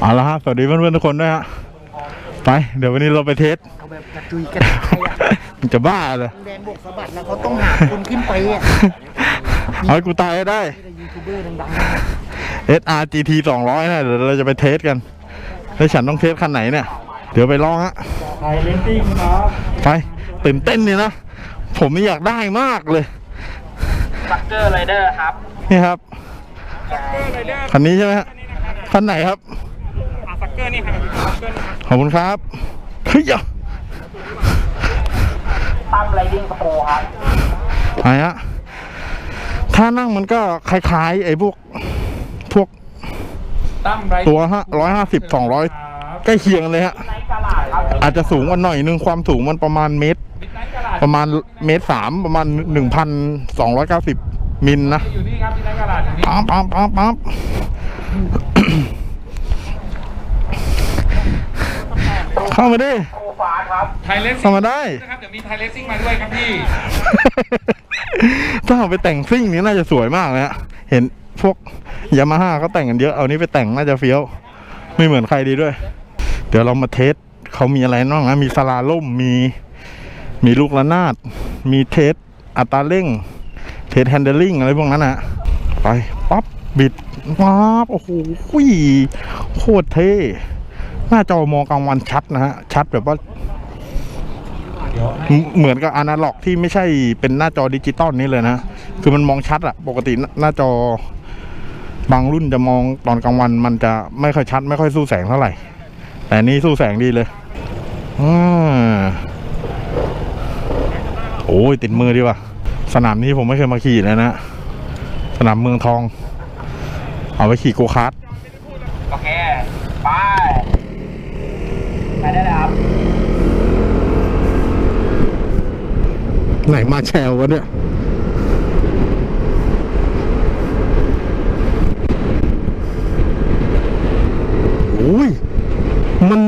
เอาละฮะสวัสดีเพื่อนๆทุกคนด้วยฮะไป เดี๋ยววันนี้เราไปเทสเอาแบบกระจุยกระจายอะมันจะบ้าเลยแดงบกสะบัดแล้วเขาต้องหาคนขึ้นไปอะเอาให้กูตายให้ได้นี่แต่ยูทูบเบอร์ดัง SRGT 200นะเดี๋ยวเราจะไปเทสกันแล้วฉันต้องเทสคันไหนเนี่ย เดี๋ยวไปลองฮะๆไทยเลนติ้งครับ ไป ตื่นเต้นเนี่ยนะ ผมนี่อยากได้มากเลยซักเกอร์ไรเดอร์ครับ นี่ครับ คันนี้ใช่ไหมฮะคันไหนครับ ซักเกอร์นี่ครับซักเกอร์ขอบคุณครับเฮ้ยอะตั้มไรดิ้งกระโปรงครับไหนฮะถ้านั่งมันก็คล้ายๆไอ้พวกพวกตั้มไรตัวฮะร้อยห้าสิบสองร้อยใกล้เคียงกันเลยฮะไนท์กาลาดครับอาจจะสูงกว่าหน่อยนึงความสูงมันประมาณเมตรมิดไนท์กระดาษประมาณเมตรสามประมาณหนึ่งพันสองร้อยเก้าสิบมิลนะอยู่นี่ครับมิดไนท์กระดาษอยู่นี่ปั๊บปั๊บปั๊บปั๊บ เข้ามาดิโปรฟ้าครับไทยเลสซิ่เข้างมาได้ นะครับ เดี๋ยวมีไทยเลสซิ่งมาด้วยครับพี่ ถ้าเอาไปแต่งซิ่งนี้น่าจะสวยมากเลยฮะเห็นพวกยามาฮ่าเขาแต่งกันเยอะ เอานี้ไปแต่งน่าจะเฟี้ยว ไม่เหมือนใครดีด้วย เดี๋ยวเรามาเทสเขามีอะไรบ้างนะ มีสลาล่ม มี มีลูกระนาด มีเทสอัตราเร่ง เทสแฮนเดลลิ่งอะไรพวกนั้นนะไป ปั๊บ บิดปั๊บ โอ้โหโคตรเท่ห น้าจอมองกลางวันชัดนะฮะ ชัดแบบว่าเดี๋ยวเหมเหมือนกับอนาล็อกที่ไม่ใช่เป็นหน้าจอดิจิตอลนี่เลยนะ คือมันมองชัดอะปกติหน้าหน้าจอบางรุ่นจะมองตอนกลางวันมันจะไม่ค่อยชัด ไม่ค่อยสู้แสงเท่าไหร่ แต่นี่สู้แสงดีเลยอ่าโอ้ยติดมือดีว่ะ สนามนี้ผมไม่เคยมาขี่เลยนะ สนามเมืองทอง เอาไปขี่โกคาร์ท โอเค ไป ไปได้เลยครับไหนมาแชลวะเนี่ยโอ้ย มัน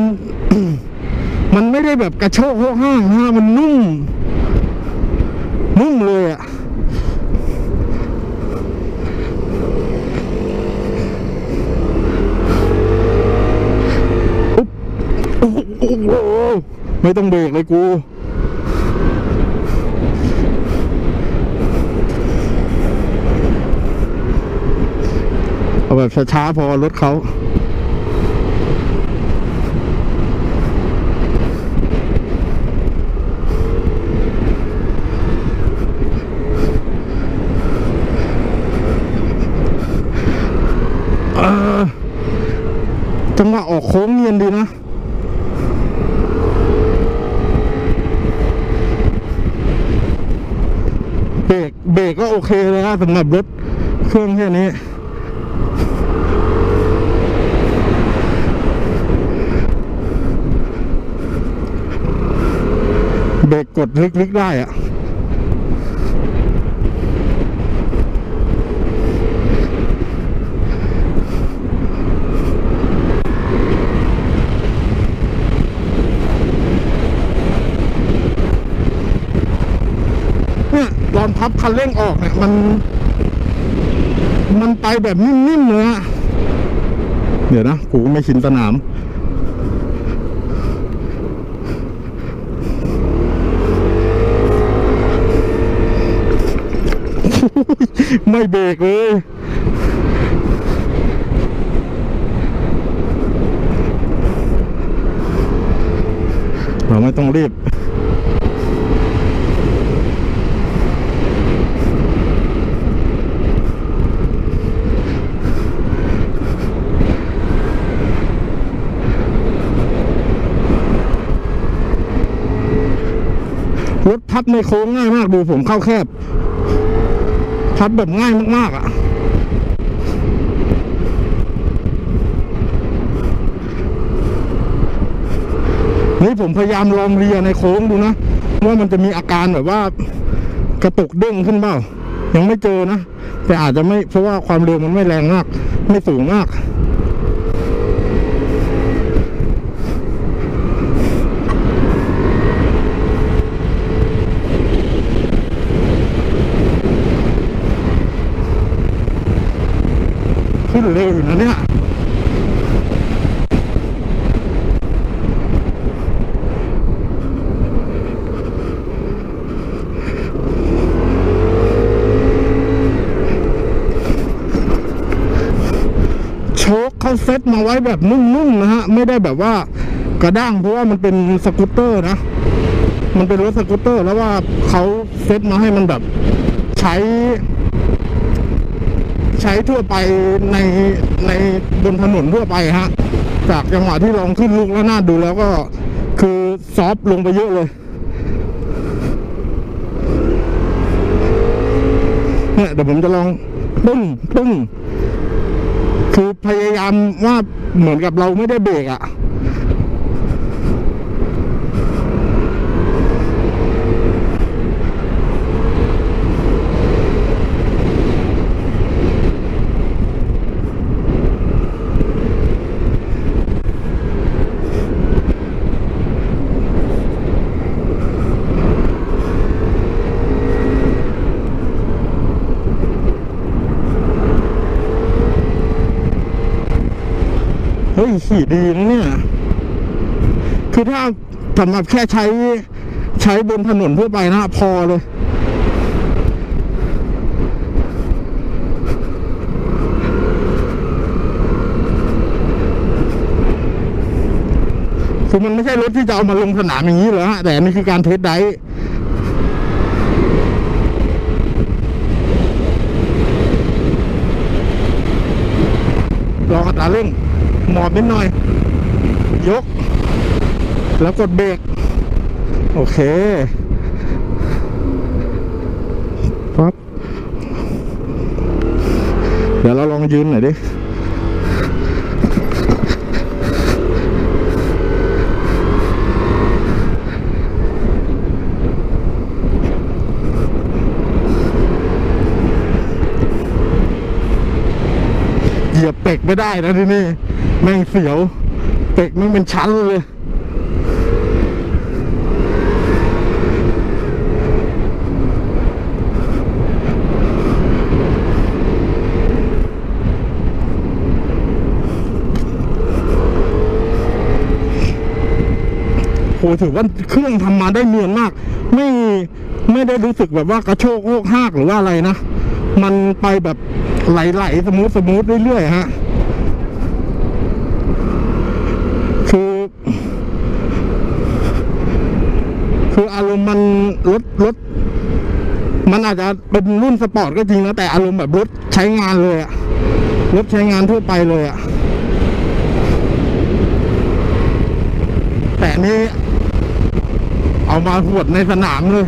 มันไม่ได้แบบกระโชกห้างฮะมันนุ่ม นุ่มเลยอะอุ๊บโอ้ โอ้โหไม่ต้องเบรกเลยกูเอาแบบช้าๆพอรถเขาเออจังหวะออกโค้งเนียนดีนะ เบรกเบรกก็โอเคเลยนะสำหรับรถเครื่องแค่นี้ เบรกกดลึกๆได้อะ อนพับคันเร่งออกเนี่ยมัน มันไปแบบนิ่มๆเลยอะเดี๋ยวนะกูไม่ชินสนาม ไม่เบรกเลยเราไม่ต้องรีบ รถ พับในโค้งง่ายมากดูผมเข้าแคบ พับแบบง่ายมากๆอะนี่ผมพยายามลองเรียในโค้งดูนะ ว่ามันจะมีอาการแบบว่ากระตุกเด้งขึ้นเปล่า ยังไม่เจอนะ แต่อาจจะไม่เพราะว่าความเร็วมันไม่แรงมาก ไม่สูงมาก ขึ้นเร็วนะเนี่ยขาเซ็ตมาไว้แบบนุ่มๆนะฮะ ไม่ได้แบบว่ากระด้างเพราะว่ามันเป็นสกูตเตอร์นะ มันเป็นรถสกูตเตอร์ แล้วว่าเขาเซ็ตมาให้มันแบบใช้ ช้ทั่วไปในในบนถนนทั่วไปฮะ จากจังหวะที่ลองขึ้นลูกแล้วหน้าดูแล้วก็คือซอฟต์ลงไปเยอะเลยเนี่ยเดี๋ยวผมจะลองปึ้งปึ้งคือพยายามว่าเหมือนกับเราไม่ได้เบรกอะ่ะ ขี่ดีนะเนี่ย คือถ้าสำหรับแค่ใช้ใช้บนถนนทั่วไปนะพอเลย คือมันไม่ใช่รถที่จะเอามาลงสนามอย่างนี้เหรอฮะ แต่นี่คือการเทสไดฟ์ลองอัตราเร่ง หมอบนิดหน่อย ยก แล้วกดเบรกโอเคปั๊บเดี๋ยวเราลองยืนหน่อยดิ เหยียบเป็กไม่ได้นะที่นี่แม่งเสียว เป็กแม่งเป็นชั้นเลยโหถือว่าเครื่องทำมาได้เนียนมาก ไม่ไม่ได้รู้สึกแบบว่ากระโชกโคกหากหรือว่าอะไรนะ มันไปแบบ ไหลๆสมูทสมูทเรื่อยๆฮะคือคืออารมณ์มันรถรถมันอาจจะเป็นรุ่นสปอร์ตก็จริงนะแต่อารมณ์แบบรถใช้งานเลยอะรถใช้งานทั่วไปเลยอะแต่นนี้เอามาหวดในสนามเลย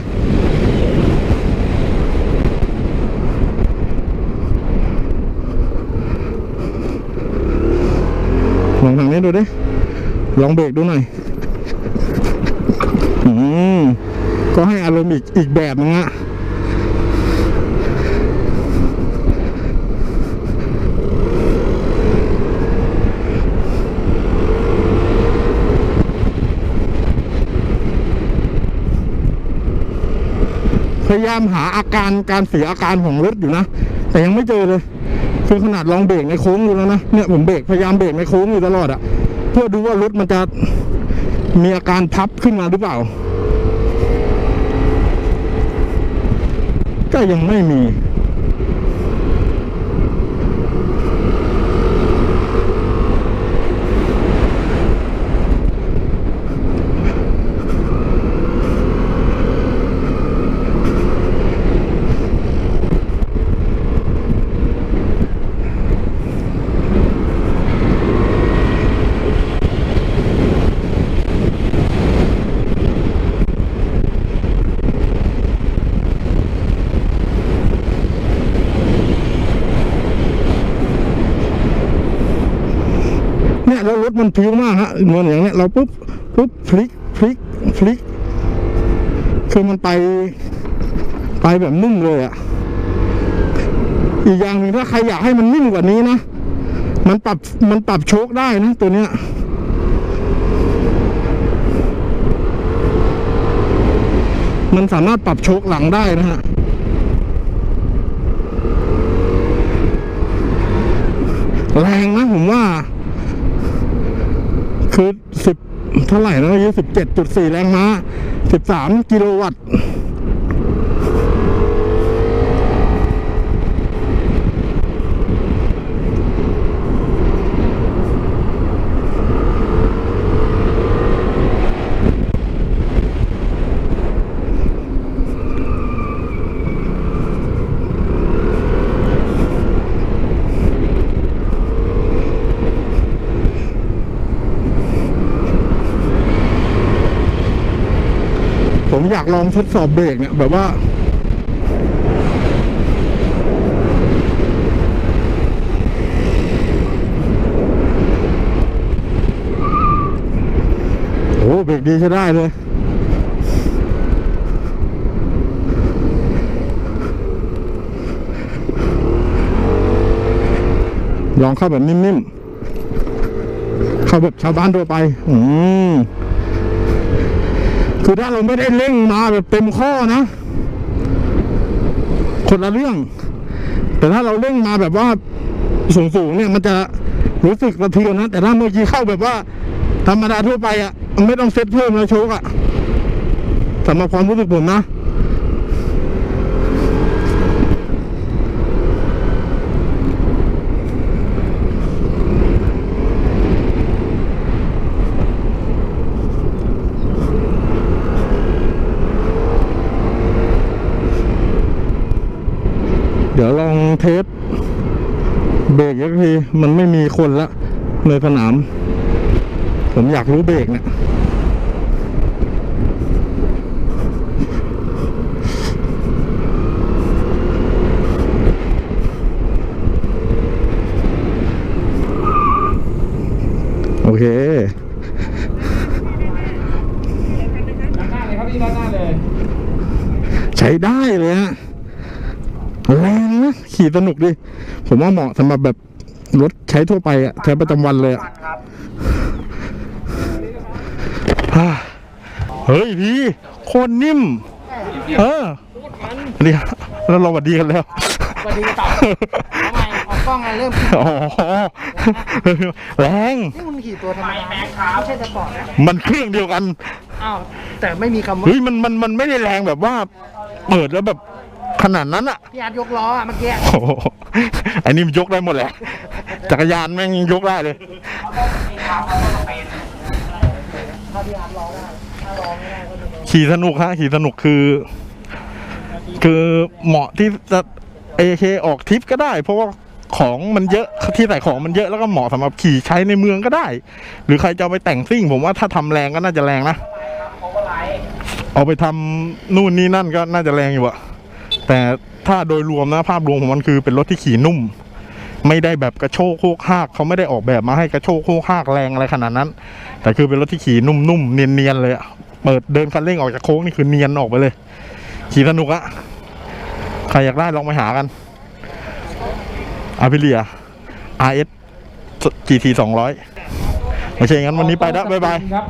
ลองทางนี้ดูดิ ลองเบรกดูหน่อย อืม ก็ให้อารมณ์อีกอีกแบบนึงอะพยายามหาอาการการเสียอาการของรถอยู่นะ แต่ยังไม่เจอเลย คือขนาดลองเบรกในโค้งอยู่แล้วนะเนี่ยผมเบรกพยายามเบรกในโค้งอยู่ตลอดอะเพื่อดูว่ารถมันจะมีอาการพับขึ้นมาหรือเปล่า ก็ยังไม่มี แล้วรถมันพิ้วมากฮะเหมือนอย่างเนี้ยเราปุ๊บปุ๊บพลิกพลิกพลิก คือมันไปไปแบบนุ่มเลยอะ่ะอีกอย่างหนึ่งถ้าใครอยากให้มันนิ่มกว่านี้นะ มันปรับมันปรับโชคได้นะตัวเนี้ยมันสามารถปรับโชคหลังได้นะฮะแรงนะผมว่า คือสิบเท่าไหร่นะยี่สิบเจ็ดจุดสี่แรงม้าสิบสามกิโลวัตต์ อยากลองทดสอบเบรกเนี่ย แบบว่า โอ้เบรกดีใช้ได้เลยลองเข้าแบบนิ่มๆ เข้าแบบชาวบ้านทั่วไป อืม คือถ้าเราไม่ได้เร่งมาแบบเต็มข้อนะ คนละเรื่อง แต่ถ้าเราเร่งมาแบบว่าสูงๆเนี่ยมันจะรู้สึกระเทือนนะ แต่ถ้าเมื่อกี้เข้าแบบว่า ธรรมดาทั่วไปอะมันไม่ต้องเซ็ตเพิ่มแล้วโชกอะสำหรับความรู้สึกผมนะ เดี๋ยวลองเทสเบรกอีกที มันไม่มีคนละในสนาม ผมอยากรู้เบรกเนี่ยโอเคด้านหน้าเลยครับพี่ด้านหน้าเลยใช้ได้เลยฮะแรงนะขี่สนุกดิ ผมว่าเหมาะสำหรับแบบรถ ใช้ทั่วไปอะใช้ประจำวันเลยอะครับฮ่าเฮ้ยพี่โคตรนิ่ม เออนี่แล้วเราหวัดดีกันแล้วสวัสดีต่อทำไมออกกล้องอะเริ่มขี่อ๋อแรงนี่มึงขี่ตัวธรรมดาไม่ใช่สปอร์ตนะมันเครื่องเดียวกันอ้าวแต่ไม่มีคำว่าเฮ้ยมันมันมันไม่ได้แรงแบบว่า เปิดแล้วแบบขนาดนั้นอะพี่อาร์ตยกล้ออะเมื่อกี้โอ้โหอันนี้มันยกได้หมดแหละ จักรยานแม่งยกได้เลยขี่สนุกฮะขี่สนุกคือ คือเหมาะที่จะเอเคออกทริปก็ได้ เพราะว่าของมันเยอะที่ใส่ของมันเยอะแล้วก็เหมาะสำหรับขี่ใช้ในเมืองก็ได้ หรือใครจะไปแต่งซิ่ง ผมว่าถ้าทำแรงก็น่าจะแรงนะเอาไปทำนู่นนี่นั่นก็น่าจะแรงอยู่อะแต่ถ้าโดยรวมนะภาพรวมของมันคือเป็นรถที่ขี่นุ่ม ไม่ได้แบบกระโชกโคกหากเขาไม่ได้ออกแบบมาให้กระโชกโคกหากแรงอะไรขนาดนั้น แต่คือเป็นรถที่ขี่นุ่มๆเนียนๆเลยอะเปิดเดินคันเร่งออกจากโค้งนี่คือเนียนออกไปเลย ขี่สนุกอะใครอยากได้ลองไปหากันอาพิเลีย RS GT 200โอเคงั้นวันนี้ไปแล้วบ๊ายบายครับ